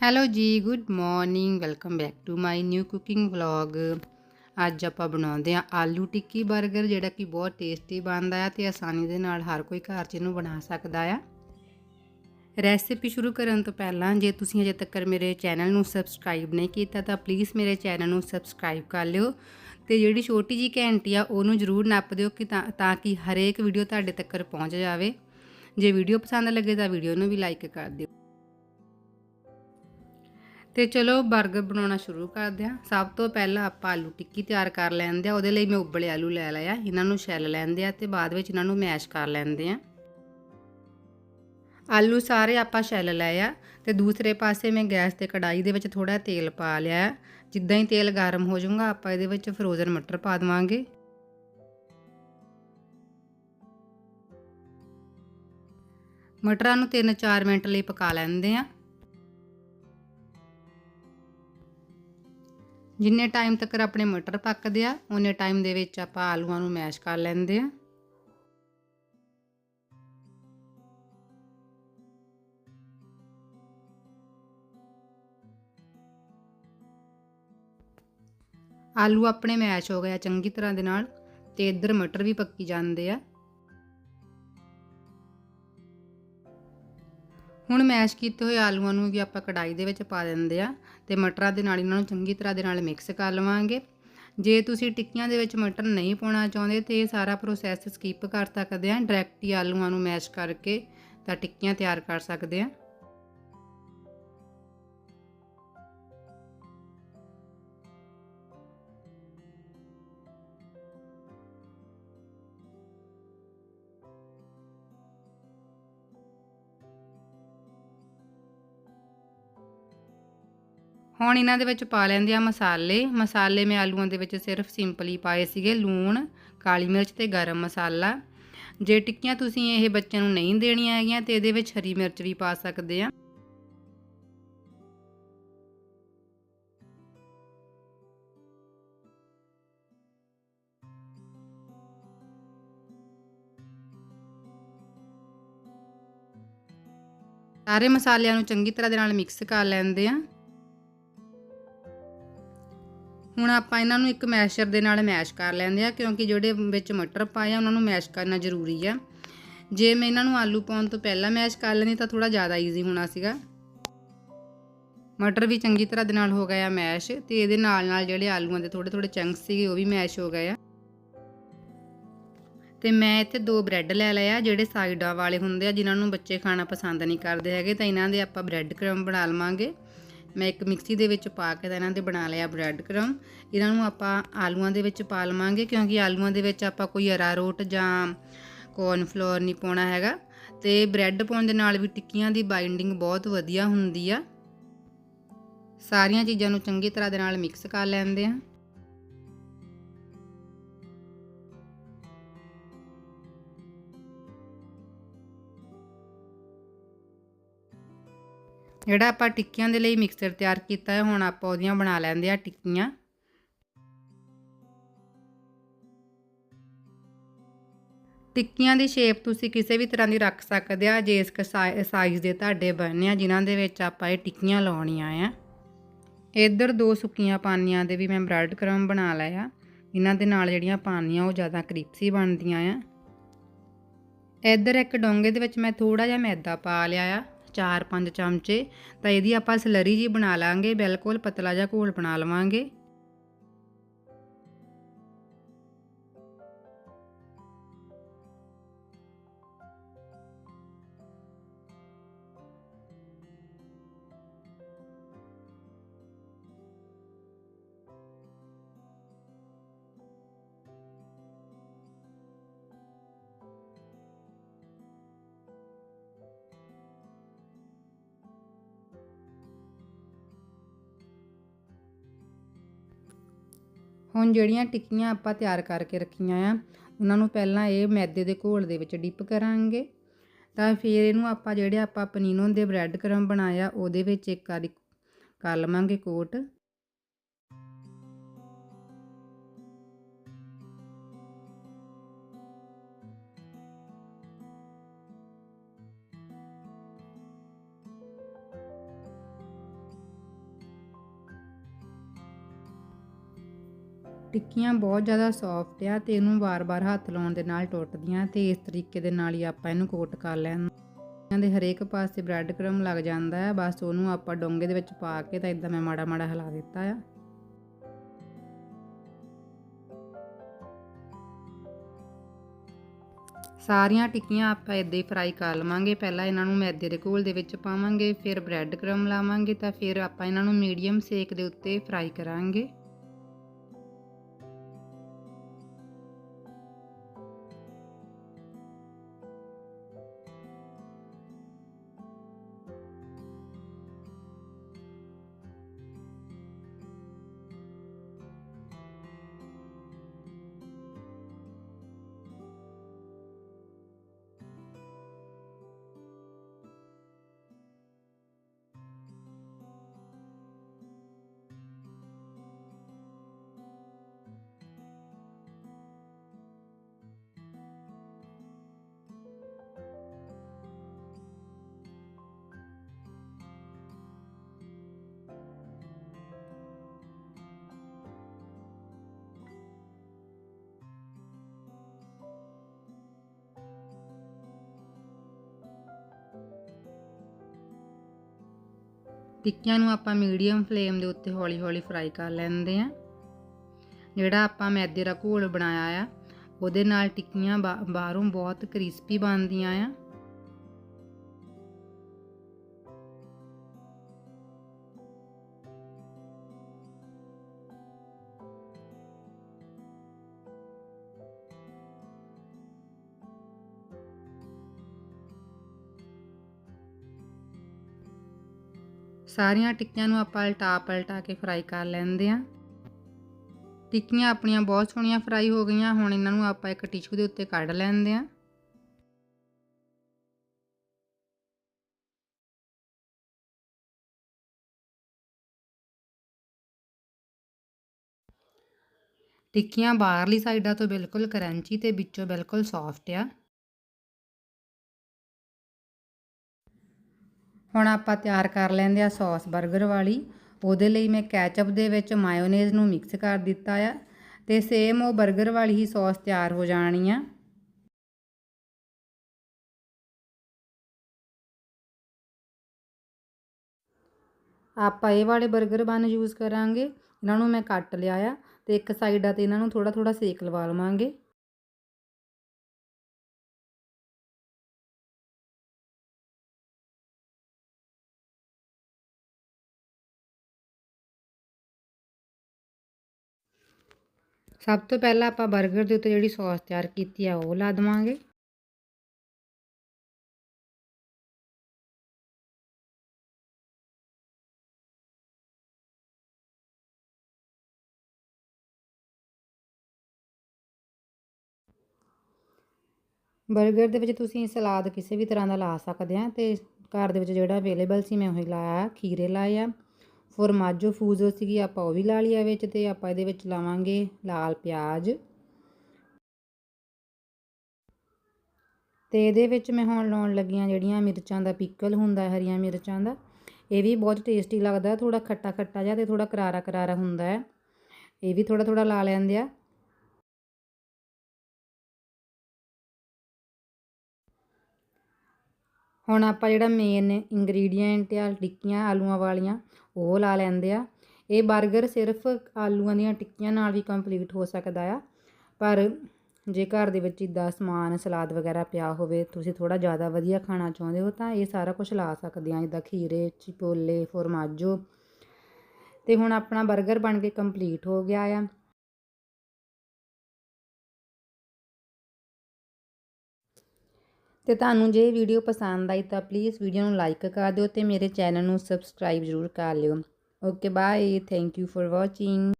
Hello ਜੀ good morning welcome back to my new cooking vlog ਅੱਜ ਆਪਾਂ ਬਣਾਉਂਦੇ ਆ ਆਲੂ ਟਿੱਕੀ 버ਗਰ ਜਿਹੜਾ ਕਿ ਬਹੁਤ ਟੇਸਟੀ ਬਣਦਾ ਆ ਤੇ ਆਸਾਨੀ ਦੇ ਨਾਲ ਹਰ ਕੋਈ ਘਰ 'ਚ ਇਹਨੂੰ ਬਣਾ ਸਕਦਾ ਆ। ਰੈਸਿਪੀ ਸ਼ੁਰੂ ਕਰਨ ਤੋਂ ਪਹਿਲਾਂ, ਜੇ ਤੁਸੀਂ ਅਜੇ ਤੱਕ ਮੇਰੇ ਚੈਨਲ ਨੂੰ ਸਬਸਕ੍ਰਾਈਬ ਨਹੀਂ ਕੀਤਾ, ਤਾਂ ਪਲੀਜ਼ ਮੇਰੇ ਚੈਨਲ ਨੂੰ ਸਬਸਕ੍ਰਾਈਬ ਕਰ ਲਿਓ ਤੇ ਜਿਹੜੀ ਛੋਟੀ ਜੀ ਘੰਟੀ ਆ, ਉਹਨੂੰ ਜ਼ਰੂਰ ਨੱਪ ਦਿਓ ਕਿ ਤਾਂ ਕਿ ਹਰੇਕ ਵੀਡੀਓ ਤੁਹਾਡੇ ਤੱਕ ਪਹੁੰਚ ਜਾਵੇ। ਜੇ ਵੀਡੀਓ ਪਸੰਦ ਲੱਗੇ ਤਾਂ ਵੀਡੀਓ ਨੂੰ ਵੀ ਲਾਈਕ ਕਰ ਦਿਓ। ਤੇ ਚਲੋ 버ਗਰ ਬਣਾਉਣਾ ਸ਼ੁਰੂ ਕਰਦੇ ਹਾਂ। ਸਭ ਤੋਂ ਪਹਿਲਾਂ ਆਪਾਂ ਆਲੂ ਟਿੱਕੀ ਤਿਆਰ ਕਰ ਲੈਂਦੇ ਆ ਉਹਦੇ ਲਈ ਮੈਂ ਉਬਲੇ ਆਲੂ ਲੈ ਲਿਆ ਇਹਨਾਂ ਨੂੰ ਛਿੱਲ ਲੈਂਦੇ ਆ ਤੇ ਬਾਅਦ ਵਿੱਚ ਇਹਨਾਂ ਨੂੰ ਮੈਸ਼ ਕਰ ਲੈਂਦੇ ਆ ਆਲੂ ਸਾਰੇ ਆਪਾਂ ਛਿੱਲ ਲਏ ਆ ਤੇ ਦੂਸਰੇ ਪਾਸੇ ਮੈਂ ਗੈਸ ਤੇ ਕੜਾਈ ਦੇ ਵਿੱਚ ਥੋੜਾ ਤੇਲ ਪਾ ਲਿਆ ਜਿੱਦਾਂ ਹੀ ਤੇਲ ਗਰਮ ਹੋ ਜਾਊਗਾ, ਆਪਾਂ ਇਹਦੇ ਵਿੱਚ ਫਰੋਜ਼ਨ ਮਟਰ ਪਾ ਦਵਾਂਗੇ। ਮਟਰਾਂ ਨੂੰ 3-4 ਮਿੰਟ ਲਈ ਪਕਾ ਲੈਂਦੇ ਆ ਜਿੰਨੇ ਟਾਈਮ ਤੱਕ ਆਪਣੇ ਮਟਰ ਪੱਕਦੇ ਆ ਉਹਨੇ ਟਾਈਮ ਦੇ ਵਿੱਚ ਆਪਾਂ ਆਲੂਆਂ ਨੂੰ ਮੈਸ਼ ਕਰ ਲੈਂਦੇ ਆ। ਆਲੂ ਆਪਣੇ ਮੈਸ਼ ਹੋ ਗਿਆ ਚੰਗੀ ਤਰ੍ਹਾਂ ਦੇ ਨਾਲ, ਤੇ ਇੱਧਰ ਮਟਰ ਵੀ ਪੱਕੀ ਜਾਂਦੇ ਆ। ਮੈਸ਼ ਕੀਤੇ ਹੋਏ ਆਲੂਆਂ ਨੂੰ ਵੀ ਆਪਾਂ ਕੜਾਈ ਦੇ ਵਿੱਚ ਪਾ ਦਿੰਦੇ ਆ ਤੇ ਮਟਰਾਂ ਦੇ ਨਾਲ ਇਹਨਾਂ ਨੂੰ ਚੰਗੀ ਤਰ੍ਹਾਂ ਦੇ ਨਾਲ ਮਿਕਸ ਕਰ ਲਵਾਂਗੇ। ਜੇ ਤੁਸੀਂ ਟਿੱਕੀਆਂ ਦੇ ਵਿੱਚ ਮਟਰ ਨਹੀਂ ਪਾਉਣਾ ਚਾਹੁੰਦੇ ਤੇ ਇਹ ਸਾਰਾ ਪ੍ਰੋਸੈਸ ਸਕਿਪ ਕਰ ਸਕਦੇ ਆ। ਡਾਇਰੈਕਟ ਹੀ ਆਲੂਆਂ ਨੂੰ ਮੈਸ਼ ਕਰਕੇ ਤਾਂ ਟਿੱਕੀਆਂ ਤਿਆਰ ਕਰ ਸਕਦੇ ਆ। ਹੁਣ ਇਹਨਾਂ ਦੇ ਵਿੱਚ ਪਾ ਲੈਂਦੇ ਆ ਮਸਾਲੇ। ਮਸਾਲੇ ਮੈਂ ਆਲੂਆਂ ਦੇ ਵਿੱਚ ਸਿਰਫ ਸਿੰਪਲੀ ਪਾਏ ਸੀਗੇ, ਲੂਣ, ਕਾਲੀ ਮਿਰਚ ਤੇ ਗਰਮ ਮਸਾਲਾ। ਜੇ ਟਿੱਕੀਆਂ ਤੁਸੀਂ ਇਹ ਬੱਚਿਆਂ ਨੂੰ ਨਹੀਂ ਦੇਣੀਆਂ ਹੈਗੀਆਂ ਤੇ ਇਹਦੇ ਵਿੱਚ ਹਰੀ ਮਿਰਚ ਵੀ ਪਾ ਸਕਦੇ ਆ। ਸਾਰੇ ਮਸਾਲਿਆਂ ਨੂੰ ਚੰਗੀ ਤਰ੍ਹਾਂ ਦੇ ਨਾਲ ਮਿਕਸ ਕਰ ਲੈਂਦੇ ਆ। ਹੁਣ ਆਪਾਂ ਇਹਨਾਂ ਨੂੰ ਇੱਕ ਮੈਸ਼ਰ ਦੇ ਨਾਲ ਮੈਸ਼ ਕਰ ਲੈਂਦੇ ਆ ਕਿਉਂਕਿ ਜਿਹੜੇ ਵਿੱਚ ਮਟਰ ਪਾਏ ਆ ਉਹਨਾਂ ਨੂੰ ਮੈਸ਼ ਕਰਨਾ ਜ਼ਰੂਰੀ ਆ। ਜੇ ਮੈਂ ਇਹਨਾਂ ਨੂੰ ਆਲੂ ਪਾਉਣ ਤੋਂ ਪਹਿਲਾਂ ਮੈਸ਼ ਕਰ ਲੈਂਦੀ ਤਾਂ ਥੋੜਾ ਜ਼ਿਆਦਾ ਈਜ਼ੀ ਹੋਣਾ ਸੀਗਾ। ਮਟਰ ਵੀ ਚੰਗੀ ਤਰ੍ਹਾਂ ਦੇ ਨਾਲ ਹੋ ਗਿਆ ਮੈਸ਼ ਤੇ ਇਹਦੇ ਨਾਲ ਨਾਲ ਜਿਹੜੇ ਆਲੂਆਂ ਦੇ ਥੋੜੇ ਥੋੜੇ ਚੰਕਸ ਸੀਗੇ ਉਹ ਵੀ ਮੈਸ਼ ਹੋ ਗਏ ਆ। ਤੇ ਮੈਂ ਇੱਥੇ ਦੋ ਬ੍ਰੈਡ ਲੈ ਲਿਆ ਜਿਹੜੇ ਸਾਈਡਾਂ ਵਾਲੇ ਹੁੰਦੇ ਆ, ਜਿਨ੍ਹਾਂ ਨੂੰ ਬੱਚੇ ਖਾਣਾ ਪਸੰਦ ਨਹੀਂ ਕਰਦੇ ਹੈਗੇ, ਤਾਂ ਇਹਨਾਂ ਦੇ ਆਪਾਂ ਬ੍ਰੈਡ ਕਰਮ ਬਣਾ ਲਵਾਂਗੇ। ਮੈਂ ਇੱਕ ਮਿਕਸੀ ਦੇ ਵਿੱਚ ਪਾ ਕੇ ਤਾਂ ਇਹਨਾਂ ਦੇ ਬਣਾ ਲਿਆ ਬ੍ਰੈਡ ਕਰਮ। ਇਹਨਾਂ ਨੂੰ ਆਪਾਂ ਆਲੂਆਂ ਦੇ ਵਿੱਚ ਪਾ ਲਵਾਂਗੇ ਕਿਉਂਕਿ ਆਲੂਆਂ ਦੇ ਵਿੱਚ ਆਪਾਂ ਕੋਈ ਅਰਾਰੋਟ ਜਾਂ ਕੌਰਨਫਲੋਰ ਨਹੀਂ ਪਾਉਣਾ ਹੈਗਾ। ਤੇ ਬ੍ਰੈਡ ਪਾਉਣ ਦੇ ਨਾਲ ਵੀ ਟਿੱਕੀਆਂ ਦੀ ਬਾਈਂਡਿੰਗ ਬਹੁਤ ਵਧੀਆ ਹੁੰਦੀ ਆ। ਸਾਰੀਆਂ ਚੀਜ਼ਾਂ ਨੂੰ ਚੰਗੀ ਤਰ੍ਹਾਂ ਦੇ ਨਾਲ ਮਿਕਸ ਕਰ ਲੈਂਦੇ ਆ। ਜਿਹੜਾ ਆਪਾਂ ਟਿੱਕੀਆਂ ਦੇ ਲਈ ਮਿਕਸਚਰ ਤਿਆਰ ਕੀਤਾ ਹੈ, ਹੁਣ ਆਪਾਂ ਉਹਦੀਆਂ ਬਣਾ ਲੈਂਦੇ ਆ ਟਿੱਕੀਆਂ। ਟਿੱਕੀਆਂ ਦੀ ਸ਼ੇਪ ਤੁਸੀਂ ਕਿਸੇ ਵੀ ਤਰ੍ਹਾਂ ਦੀ ਰੱਖ ਸਕਦੇ ਆ, ਜੇ ਇਸ ਸਾਈਜ਼ ਦੇ ਤੁਹਾਡੇ ਬਣਨੇ ਆ, ਜਿਨ੍ਹਾਂ ਦੇ ਵਿੱਚ ਆਪਾਂ ਇਹ ਟਿੱਕੀਆਂ ਲਾਉਣੀਆਂ ਆ। ਇੱਧਰ ਦੋ ਸੁੱਕੀਆਂ ਪਾਨੀਆਂ ਦੇ ਵੀ ਮੈਂ ਬ੍ਰੈਡ ਕਰਮ ਬਣਾ ਲਿਆ ਇਹਨਾਂ ਦੇ ਨਾਲ ਜਿਹੜੀਆਂ ਪਾਨੀਆਂ, ਉਹ ਜ਼ਿਆਦਾ ਕ੍ਰਿਸਪੀ ਬਣਦੀਆਂ ਆ। ਇੱਧਰ ਇੱਕ ਡੋਂਗੇ ਦੇ ਵਿੱਚ ਮੈਂ ਥੋੜਾ ਜਿਹਾ ਮੈਦਾ ਪਾ ਲਿਆ ਆ। 4-5 ਚਮਚੇ, ਤਾਂ ਇਹਦੀ ਆਪਾਂ ਸਲਰੀ ਜੀ ਬਣਾ ਲਾਂਗੇ, ਬਿਲਕੁਲ ਪਤਲਾ ਜਿਹਾ ਘੋਲ ਬਣਾ ਲਵਾਂਗੇ। ਹੁਣ ਜਿਹੜੀਆਂ ਟਿੱਕੀਆਂ ਆਪਾਂ ਤਿਆਰ ਕਰਕੇ ਰੱਖੀਆਂ ਆ, ਉਹਨਾਂ ਨੂੰ ਪਹਿਲਾਂ ਇਹ ਮੈਦੇ ਦੇ ਘੋਲ ਦੇ ਵਿੱਚ ਡਿਪ ਕਰਾਂਗੇ। ਤਾਂ ਫਿਰ ਇਹਨੂੰ ਆਪਾਂ ਜਿਹੜੇ ਆਪਾਂ ਪਨੀਨੋ ਦੇ ਬ੍ਰੈਡ ਕਰਮ ਬਣਾਇਆ, ਉਹਦੇ ਵਿੱਚ ਇੱਕ ਵਾਰੀ ਕਰ ਲਵਾਂਗੇ ਕੋਟ। ਟਿੱਕੀਆਂ ਬਹੁਤ ਜ਼ਿਆਦਾ ਸੌਫਟ ਆ ਤੇ ਇਹਨੂੰ ਵਾਰ-ਵਾਰ ਹੱਥ ਲਾਉਣ ਦੇ ਨਾਲ ਟੁੱਟਦੀਆਂ ਤੇ ਇਸ ਤਰੀਕੇ ਦੇ ਨਾਲ ਹੀ ਆਪਾਂ ਇਹਨੂੰ ਕੋਟ ਕਰ ਲੈਣ ਦੇ ਹਰੇਕ ਪਾਸੇ ਬ੍ਰੈਡ ਕ੍ਰਮ ਲੱਗ ਜਾਂਦਾ ਹੈ, ਬਸ ਉਹਨੂੰ ਆਪਾਂ ਡੋਂਗੇ ਦੇ ਵਿੱਚ ਪਾ ਕੇ ਤਾਂ ਇਦਾਂ ਮੈਂ ਮਾੜਾ-ਮਾੜਾ ਹਿਲਾ ਦਿੱਤਾ ਆ। ਸਾਰੀਆਂ ਟਿੱਕੀਆਂ ਆਪਾਂ ਇਦਾਂ ਹੀ ਫਰਾਈ ਕਰ ਲਵਾਂਗੇ। ਪਹਿਲਾਂ ਇਹਨਾਂ ਨੂੰ ਮੈਦੇ ਦੇ ਘੋਲ ਦੇ ਵਿੱਚ ਪਾਵਾਂਗੇ, ਫਿਰ ਬ੍ਰੈਡ ਕ੍ਰਮ ਲਾਵਾਂਗੇ ਤਾਂ ਫਿਰ ਆਪਾਂ ਇਹਨਾਂ ਨੂੰ ਮੀਡੀਅਮ ਸੇਕ ਦੇ ਉੱਤੇ ਫਰਾਈ ਕਰਾਂਗੇ। ਟਿੱਕੀਆਂ ਨੂੰ ਆਪਾਂ ਮੀਡੀਅਮ ਫਲੇਮ ਦੇ ਉੱਤੇ ਹੌਲੀ-ਹੌਲੀ ਫਰਾਈ ਕਰ ਲੈਂਦੇ ਆ ਜਿਹੜਾ ਆਪਾਂ ਮੈਦੇ ਦਾ ਘੋਲ ਬਣਾਇਆ ਆ, ਉਹਦੇ ਨਾਲ ਟਿੱਕੀਆਂ ਬਾਹਰੋਂ ਬਹੁਤ ਕ੍ਰਿਸਪੀ ਬਣਦੀਆਂ ਆ। ਸਾਰੀਆਂ ਟਿੱਕੀਆਂ ਨੂੰ ਆਪਾਂ ਉਲਟਾ ਪਲਟਾ ਕੇ ਫਰਾਈ ਕਰ ਲੈਂਦੇ ਆ ਟਿੱਕੀਆਂ ਆਪਣੀਆਂ ਬਹੁਤ ਸੋਹਣੀਆਂ ਫਰਾਈ ਹੋ ਗਈਆਂ, ਹੁਣ ਇਹਨਾਂ ਨੂੰ ਆਪਾਂ ਇੱਕ ਟਿਸ਼ੂ ਦੇ ਉੱਤੇ ਕੱਢ ਲੈਂਦੇ ਆ ਟਿੱਕੀਆਂ ਬਾਹਰਲੀ ਸਾਈਡਾਂ ਤੋਂ ਬਿਲਕੁਲ ਕਰੰਚੀ ਤੇ ਵਿੱਚੋਂ ਬਿਲਕੁਲ ਸੌਫਟ ਆ। ਹੁਣ ਆਪਾਂ ਤਿਆਰ ਕਰ ਲੈਂਦੇ ਆ ਸੌਸ 버ਗਰ ਵਾਲੀ। ਉਹਦੇ ਲਈ ਮੈਂ ਕੈਚਅਪ ਦੇ ਵਿੱਚ ਮਾਇਓਨੇਜ਼ ਨੂੰ ਮਿਕਸ ਕਰ ਦਿੱਤਾ ਆ ਤੇ ਸੇਮ ਉਹ 버ਗਰ ਵਾਲੀ ਹੀ ਸੌਸ ਤਿਆਰ ਹੋ ਜਾਣੀ ਆ। ਆਪਾਂ ਇਹ ਵਾਲੇ 버ਗਰ ਬਨ ਯੂਜ਼ ਕਰਾਂਗੇ। ਇਹਨਾਂ ਨੂੰ ਮੈਂ ਕੱਟ ਲਿਆ ਆ ਤੇ ਇੱਕ ਸਾਈਡਾਂ ਤੇ ਇਹਨਾਂ ਨੂੰ ਥੋੜਾ ਥੋੜਾ ਸੇਕ ਲਵਾ ਲਵਾਂਗੇ। ਸਭ ਤੋਂ ਪਹਿਲਾਂ ਆਪਾਂ 버ਗਰ ਦੇ ਉੱਤੇ ਜਿਹੜੀ ਸੌਸ ਤਿਆਰ ਕੀਤੀ ਆ, ਉਹ ਲਾ ਦਵਾਂਗੇ। 버ਗਰ ਦੇ ਵਿੱਚ ਤੁਸੀਂ ਸਲਾਦ ਕਿਸੇ ਵੀ ਤਰ੍ਹਾਂ ਦਾ ਲਾ ਸਕਦੇ ਆ ਤੇ ਘਰ ਦੇ ਵਿੱਚ ਜਿਹੜਾ ਅਵੇਲੇਬਲ ਸੀ, ਮੈਂ ਉਹੀ ਲਾਇਆ, ਖੀਰੇ ਲਾਏ ਆ। ਫੋਰਮਾਜੋ ਫੂਜ਼ੋ ਸੀਗੀ, ਆਪਾਂ ਉਹ ਵੀ ਲਾ ਲਿਆ ਵਿੱਚ ਤੇ ਆਪਾਂ ਇਹਦੇ ਵਿੱਚ ਲਾਵਾਂਗੇ ਲਾਲ ਪਿਆਜ਼। ਤੇ ਇਹਦੇ ਵਿੱਚ ਮੈਂ ਹੁਣ ਲਾਉਣ ਲੱਗੀਆਂ ਜਿਹੜੀਆਂ ਮਿਰਚਾਂ ਦਾ ਪਿਕਲ ਹੁੰਦਾ, ਹਰੀਆਂ ਮਿਰਚਾਂ ਦਾ, ਇਹ ਵੀ ਬਹੁਤ ਟੇਸਟੀ ਲੱਗਦਾ ਥੋੜਾ ਖੱਟਾ ਖੱਟਾ ਜਿਹਾ ਤੇ ਥੋੜਾ ਕਰਾਰਾ ਕਰਾਰਾ ਹੁੰਦਾ ਹੈ। ਇਹ ਵੀ ਥੋੜਾ ਥੋੜਾ ਲਾ ਲੈਂਦੇ ਆ। ਹੁਣ ਆਪਾਂ ਜਿਹੜਾ ਮੇਨ ਇੰਗਰੀਡੀਐਂਟ ਆ, ਟਿੱਕੀਆਂ, ਆਲੂਆਂ ਵਾਲੀਆਂ, ਉਹ ਲਾ ਲੈਂਦੇ ਆ। ਇਹ 버ਗਰ ਸਿਰਫ ਆਲੂਆਂ ਦੀਆਂ ਟਿੱਕੀਆਂ ਨਾਲ ਵੀ ਕੰਪਲੀਟ ਹੋ ਸਕਦਾ ਆ। ਪਰ ਜੇ ਘਰ ਦੇ ਵਿੱਚ ਇਦਾਂ ਸਮਾਨ, ਸਲਾਦ ਵਗੈਰਾ ਪਿਆ ਹੋਵੇ, ਤੁਸੀਂ ਥੋੜਾ ਜ਼ਿਆਦਾ ਵਧੀਆ ਖਾਣਾ ਚਾਹੁੰਦੇ ਹੋ, ਤਾਂ ਇਹ ਸਾਰਾ ਕੁਝ ਲਾ ਸਕਦੇ ਆ। ਜਿੱਦਾਂ ਖੀਰੇ, ਚਿਪੋਲੇ, ਫੋਰਮਾਜੋ। ਤੇ ਹੁਣ ਆਪਣਾ 버ਗਰ ਬਣ ਕੇ ਕੰਪਲੀਟ ਹੋ ਗਿਆ ਆ। ਤੇ ਤੁਹਾਨੂੰ ਜੇ ਵੀਡੀਓ ਪਸੰਦ ਆਈ ਤਾਂ ਪਲੀਜ਼ ਵੀਡੀਓ ਨੂੰ ਲਾਈਕ ਕਰ ਦਿਓ ਤੇ ਮੇਰੇ ਚੈਨਲ ਨੂੰ ਸਬਸਕ੍ਰਾਈਬ ਜ਼ਰੂਰ ਕਰ ਲਿਓ। Okay bye thank you for watching